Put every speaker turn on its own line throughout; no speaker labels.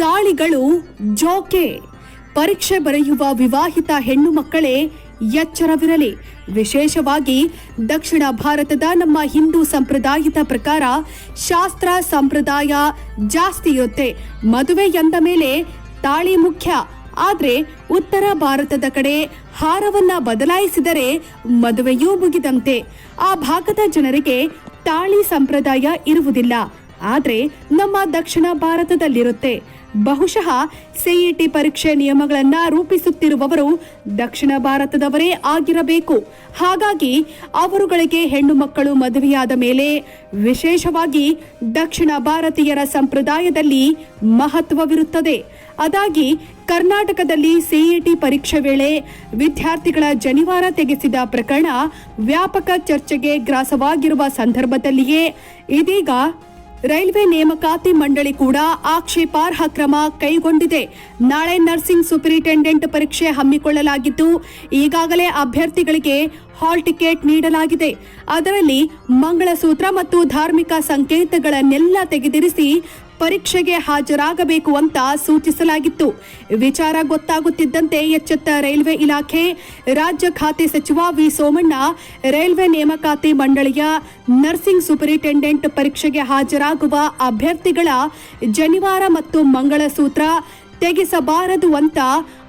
ಸಿಇಟಿಗಳು ಜೋಕೆ. ಪರೀಕ್ಷೆ ಬರೆಯುವ ವಿವಾಹಿತ ಹೆಣ್ಣು ಮಕ್ಕಳೇ ಎಚ್ಚರವಿರಲಿ. ವಿಶೇಷವಾಗಿ ದಕ್ಷಿಣ ಭಾರತದ ನಮ್ಮ ಹಿಂದೂ ಸಂಪ್ರದಾಯದ ಪ್ರಕಾರ ಶಾಸ್ತ್ರ ಸಂಪ್ರದಾಯ ಜಾಸ್ತಿ ಇರುತ್ತೆ. ಮದುವೆ ಎಂದ ಮೇಲೆ ತಾಳಿ ಮುಖ್ಯ. ಆದ್ರೆ ಉತ್ತರ ಭಾರತದ ಕಡೆ ಹಾರವನ್ನ ಬದಲಾಯಿಸಿದರೆ ಮದುವೆಯೂ ಮುಗಿದಂತೆ. ಆ ಭಾಗದ ಜನರಿಗೆ ತಾಳಿ ಸಂಪ್ರದಾಯ ಇರುವುದಿಲ್ಲ. ಆದ್ರೆ ನಮ್ಮ ದಕ್ಷಿಣ ಭಾರತದಲ್ಲಿರುತ್ತೆ. ಬಹುಶಃ ಸಿಇಟಿ ಪರೀಕ್ಷೆ ನಿಯಮಗಳನ್ನ ರೂಪಿಸುತ್ತಿರುವವರು ದಕ್ಷಿಣ ಭಾರತದವರೇ ಆಗಿರಬೇಕು. ಹಾಗಾಗಿ ಅವರುಗಳಿಗೆ ಹೆಣ್ಣು ಮಕ್ಕಳು ಮದುವೆಯಾದ ಮೇಲೆ ವಿಶೇಷವಾಗಿ ದಕ್ಷಿಣ ಭಾರತೀಯರ ಸಂಪ್ರದಾಯದಲ್ಲಿ ಮಹತ್ವವಿರುತ್ತದೆ. ಅದಾಗಿ ಕರ್ನಾಟಕದಲ್ಲಿ ಸಿಇಟಿ ಪರೀಕ್ಷೆ ವೇಳೆ ವಿದ್ಯಾರ್ಥಿಗಳ ಜನಿವಾರ ತೆಗೆಸಿದ ಪ್ರಕರಣ ವ್ಯಾಪಕ ಚರ್ಚೆಗೆ ಗ್ರಾಸವಾಗಿರುವ ಸಂದರ್ಭದಲ್ಲಿಯೇ ಇದೀಗ ರೈಲ್ವೆ ನೇಮಕಾತಿ ಮಂಡಳಿ ಕೂಡ ಆಕ್ಷೇಪಾರ್ಹ ಕ್ರಮ ಕೈಗೊಂಡಿದೆ. ನಾಳೆ ನರ್ಸಿಂಗ್ ಸೂಪರಿಂಟೆಂಡೆಂಟ್ ಪರೀಕ್ಷೆ ಹಮ್ಮಿಕೊಳ್ಳಲಾಗಿದ್ದು, ಈಗಾಗಲೇ ಅಭ್ಯರ್ಥಿಗಳಿಗೆ ಹಾಲ್ ಟಿಕೆಟ್ ನೀಡಲಾಗಿದೆ. ಅದರಲ್ಲಿ ಮಂಗಳಸೂತ್ರ ಮತ್ತು ಧಾರ್ಮಿಕ ಸಂಕೇತಗಳನ್ನೆಲ್ಲ ತೆಗೆದಿರಿಸಿ ಪರೀಕ್ಷೆಗೆ ಹಾಜರಾಗಬೇಕು ಅಂತ ಸೂಚಿಸಲಾಗಿತ್ತು. ವಿಚಾರ ಗೊತ್ತಾಗುತ್ತಿದ್ದಂತೆ ಎಚ್ಚೆತ್ತ ರೈಲ್ವೆ ಇಲಾಖೆ, ರಾಜ್ಯ ಖಾತೆ ಸಚಿವ ವಿ ಸೋಮಣ್ಣ, ರೈಲ್ವೆ ನೇಮಕಾತಿ ಮಂಡಳಿಯ ನರ್ಸಿಂಗ್ ಸೂಪರಿಂಟೆಂಡೆಂಟ್ ಪರೀಕ್ಷೆಗೆ ಹಾಜರಾಗುವ ಅಭ್ಯರ್ಥಿಗಳ ಜನಿವಾರ ಮತ್ತು ಮಂಗಳಸೂತ್ರ ತೆಗೆಸಬಾರದು ಅಂತ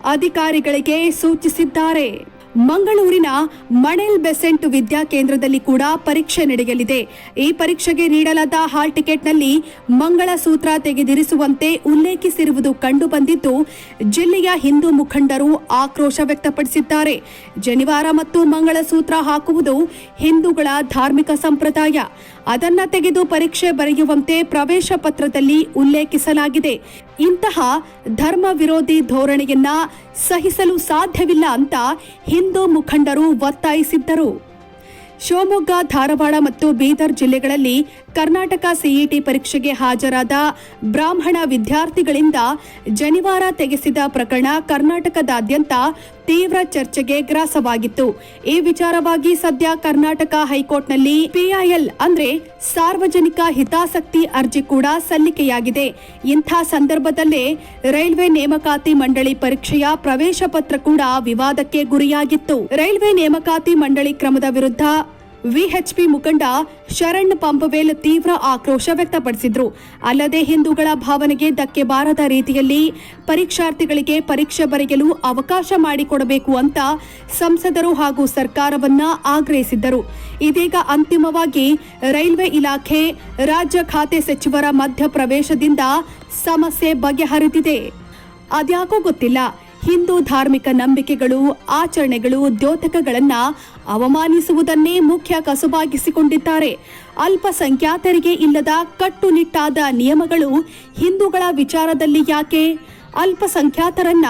ಅಧಿಕಾರಿಗಳಿಗೆ ಸೂಚಿಸಿದ್ದಾರೆ. ಮಂಗಳೂರಿನ ಮಣೆಲ್ ಬೆಸೆಂಟ್ ವಿದ್ಯಾಕೇಂದ್ರದಲ್ಲಿ ಕೂಡ ಪರೀಕ್ಷೆ ನಡೆಯಲಿದೆ. ಈ ಪರೀಕ್ಷೆಗೆ ನೀಡಲಾದ ಹಾಲ್ ಟಿಕೆಟ್ನಲ್ಲಿ ಮಂಗಳಸೂತ್ರ ತೆಗೆದಿರಿಸುವಂತೆ ಉಲ್ಲೇಖಿಸಿರುವುದು ಕಂಡುಬಂದಿದ್ದು, ಜಿಲ್ಲೆಯ ಹಿಂದೂ ಮುಖಂಡರು ಆಕ್ರೋಶ ವ್ಯಕ್ತಪಡಿಸಿದ್ದಾರೆ. ಜನಿವಾರ ಮತ್ತು ಮಂಗಳಸೂತ್ರ ಹಾಕುವುದು ಹಿಂದೂಗಳ ಧಾರ್ಮಿಕ ಸಂಪ್ರದಾಯ. ಅದನ್ನ ತೆಗೆದು ಪರೀಕ್ಷೆ ಬರೆಯುವಂತೆ ಪ್ರವೇಶ ಪತ್ರದಲ್ಲಿ ಉಲ್ಲೇಖಿಸಲಾಗಿದೆ. ಇಂತಹ ಧರ್ಮ ವಿರೋಧಿ ಧೋರಣೆಯನ್ನ ಸಹಿಸಲು ಸಾಧ್ಯವಿಲ್ಲ ಅಂತ ಹಿಂದೂ ಮುಖಂಡರು ಒತ್ತಾಯಿಸಿದ್ದರು. ಶಿವಮೊಗ್ಗ, ಧಾರವಾಡ ಮತ್ತು ಬೀದರ್ ಜಿಲ್ಲೆಗಳಲ್ಲಿ ಕರ್ನಾಟಕ ಸಿಇಟಿ ಪರೀಕ್ಷೆಗೆ ಹಾಜರಾದ ಬ್ರಾಹ್ಮಣ ವಿದ್ಯಾರ್ಥಿಗಳಿಂದ ಜನಿವಾರ ತೆಗೆಸಿದ ಪ್ರಕರಣ ಕರ್ನಾಟಕದಾದ್ಯಂತ ತೀವ್ರ ಚರ್ಚೆಗೆ ಗ್ರಾಸವಾಗಿತ್ತು. ಈ ವಿಚಾರವಾಗಿ ಸದ್ಯ ಕರ್ನಾಟಕ ಹೈಕೋರ್ಟ್ನಲ್ಲಿ ಪಿಐಎಲ್ ಅಂದ್ರೆ ಸಾರ್ವಜನಿಕ ಹಿತಾಸಕ್ತಿ ಅರ್ಜಿ ಕೂಡ ಸಲ್ಲಿಕೆಯಾಗಿದೆ. ಇಂಥ ಸಂದರ್ಭದಲ್ಲೇ ರೈಲ್ವೆ ನೇಮಕಾತಿ ಮಂಡಳಿ ಪರೀಕ್ಷೆಯ ಪ್ರವೇಶ ಪತ್ರ ಕೂಡ ವಿವಾದಕ್ಕೆ ಗುರಿಯಾಗಿತ್ತು. ರೈಲ್ವೆ ನೇಮಕಾತಿ ಮಂಡಳಿ ಕ್ರಮದ ವಿರುದ್ಧ ವಿಎಚ್ಪಿ ಮುಖಂಡ ಶರಣ್ ಪಂಪವೇಲ್ ತೀವ್ರ ಆಕ್ರೋಶ ವ್ಯಕ್ತಪಡಿಸಿದ್ರು. ಅಲ್ಲದೆ ಹಿಂದೂಗಳ ಭಾವನೆಗೆ ಧಕ್ಕೆ ಬಾರದ ರೀತಿಯಲ್ಲಿ ಪರೀಕ್ಷಾರ್ಥಿಗಳಿಗೆ ಪರೀಕ್ಷೆ ಬರೆಯಲು ಅವಕಾಶ ಮಾಡಿಕೊಡಬೇಕು ಅಂತ ಸಂಸದರು ಹಾಗೂ ಸರ್ಕಾರವನ್ನ ಆಗ್ರಹಿಸಿದ್ದರು. ಇದೀಗ ಅಂತಿಮವಾಗಿ ರೈಲ್ವೆ ಇಲಾಖೆ, ರಾಜ್ಯ ಖಾತೆ ಸಚಿವರ ಮಧ್ಯಪ್ರವೇಶದಿಂದ ಸಮಸ್ಯೆ ಬಗೆಹರಿದಿದೆ. ಅದ್ಯಾಕೋ ಗೊತ್ತಿಲ್ಲ. ಹಿಂದೂ ಧಾರ್ಮಿಕ ನಂಬಿಕೆಗಳು, ಆಚರಣೆಗಳು, ದ್ಯೋತಕಗಳನ್ನ ಅವಮಾನಿಸುವುದನ್ನೇ ಮುಖ್ಯ ಕಸುಬಾಗಿಸಿಕೊಂಡಿದ್ದಾರೆ. ಅಲ್ಪಸಂಖ್ಯಾತರಿಗೆ ಇಲ್ಲದ ಕಟ್ಟುನಿಟ್ಟಾದ ನಿಯಮಗಳು ಹಿಂದೂಗಳ ವಿಚಾರದಲ್ಲಿ ಯಾಕೆ? ಅಲ್ಪಸಂಖ್ಯಾತರನ್ನ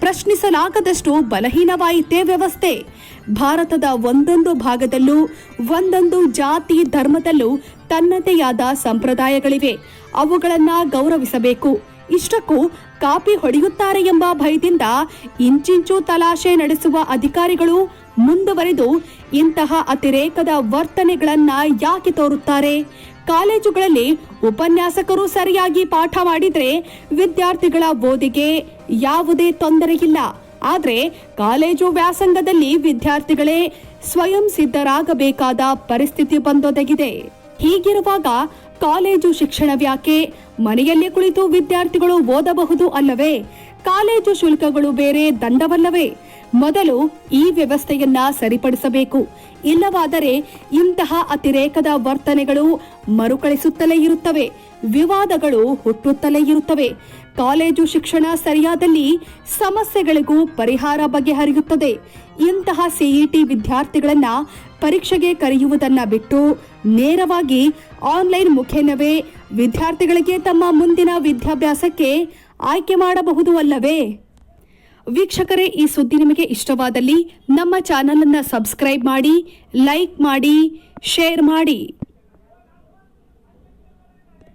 ಪ್ರಶ್ನಿಸಲಾಗದಷ್ಟು ಬಲಹೀನವಾಯಿತೇ ವ್ಯವಸ್ಥೆ. ಭಾರತದ ಒಂದೊಂದು ಭಾಗದಲ್ಲೂ ಒಂದೊಂದು ಜಾತಿ ಧರ್ಮದಲ್ಲೂ ತನ್ನದೇ ಸಂಪ್ರದಾಯಗಳಿವೆ. ಅವುಗಳನ್ನ ಗೌರವಿಸಬೇಕು. ಇಷ್ಟಕ್ಕೂ ಕಾಪಿ ಹೊಡೆಯುತ್ತಾರೆ ಎಂಬ ಭಯದಿಂದ ಇಂಚಿಂಚು ತಲಾಶೆ ನಡೆಸುವ ಅಧಿಕಾರಿಗಳು ಮುಂದುವರೆದು ಇಂತಹ ಅತಿರೇಕದ ವರ್ತನೆಗಳನ್ನ ಯಾಕೆ ತೋರುತ್ತಾರೆ? ಕಾಲೇಜುಗಳಲ್ಲಿ ಉಪನ್ಯಾಸಕರು ಸರಿಯಾಗಿ ಪಾಠ ಮಾಡಿದ್ರೆ ವಿದ್ಯಾರ್ಥಿಗಳ ಓದಿಗೆ ಯಾವುದೇ ತೊಂದರೆ ಇಲ್ಲ. ಆದರೆ ಕಾಲೇಜು ವ್ಯಾಸಂಗದಲ್ಲಿ ವಿದ್ಯಾರ್ಥಿಗಳೇ ಸ್ವಯಂ ಸಿದ್ಧರಾಗಬೇಕಾದ ಪರಿಸ್ಥಿತಿ ಬಂದೊದಗಿದೆ. ಹೀಗಿರುವಾಗ ಕಾಲೇಜು ಶಿಕ್ಷಣವ್ಯಾಕೆ ಮನೆಯಲ್ಲೇ ಕುಳಿತು ವಿದ್ಯಾರ್ಥಿಗಳು ಓದಬಹುದು ಅಲ್ಲವೇ? ಕಾಲೇಜು ಶುಲ್ಕಗಳು ಬೇರೆ ದಂಡವಲ್ಲವೇ? ಮೊದಲು ಈ ವ್ಯವಸ್ಥೆಯನ್ನ ಸರಿಪಡಿಸಬೇಕು. ಇಲ್ಲವಾದರೆ ಇಂತಹ ಅತಿರೇಕದ ವರ್ತನೆಗಳು ಮರುಕಳಿಸುತ್ತಲೇ ಇರುತ್ತವೆ. ವಿವಾದಗಳು ಹುಟ್ಟುತ್ತಲೇ ಇರುತ್ತವೆ. ಕಾಲೇಜು ಶಿಕ್ಷಣ ಸರಿಯಾದಲ್ಲಿ ಸಮಸ್ಯೆಗಳಿಗೂ ಪರಿಹಾರ ಬಗೆಹರಿಯುತ್ತದೆ ಇಂತಹ ಸಿಇಟಿ ವಿದ್ಯಾರ್ಥಿಗಳನ್ನ ಪರೀಕ್ಷೆಗೆ ಕರೆಯುವುದನ್ನ ಬಿಟ್ಟು ನೇರವಾಗಿ ಆನ್ಲೈನ್ ಮುಖೇನವೇ ವಿದ್ಯಾರ್ಥಿಗಳಿಗೆ ತಮ್ಮ ಮುಂದಿನ ವಿದ್ಯಾಭ್ಯಾಸಕ್ಕೆ ಆಯ್ಕೆ ಮಾಡಬಹುದು ಅಲ್ಲವೇ? ವೀಕ್ಷಕರೇ ಈ ಸುದ್ದಿ ನಿಮಗೆ ಇಷ್ಟವಾದಲ್ಲಿ ನಮ್ಮ ಚಾನಲ್ ಅನ್ನ ಸಬ್ಸ್ಕ್ರೈಬ್ ಮಾಡಿ ಲೈಕ್ ಮಾಡಿ ಶೇರ್ ಮಾಡಿ.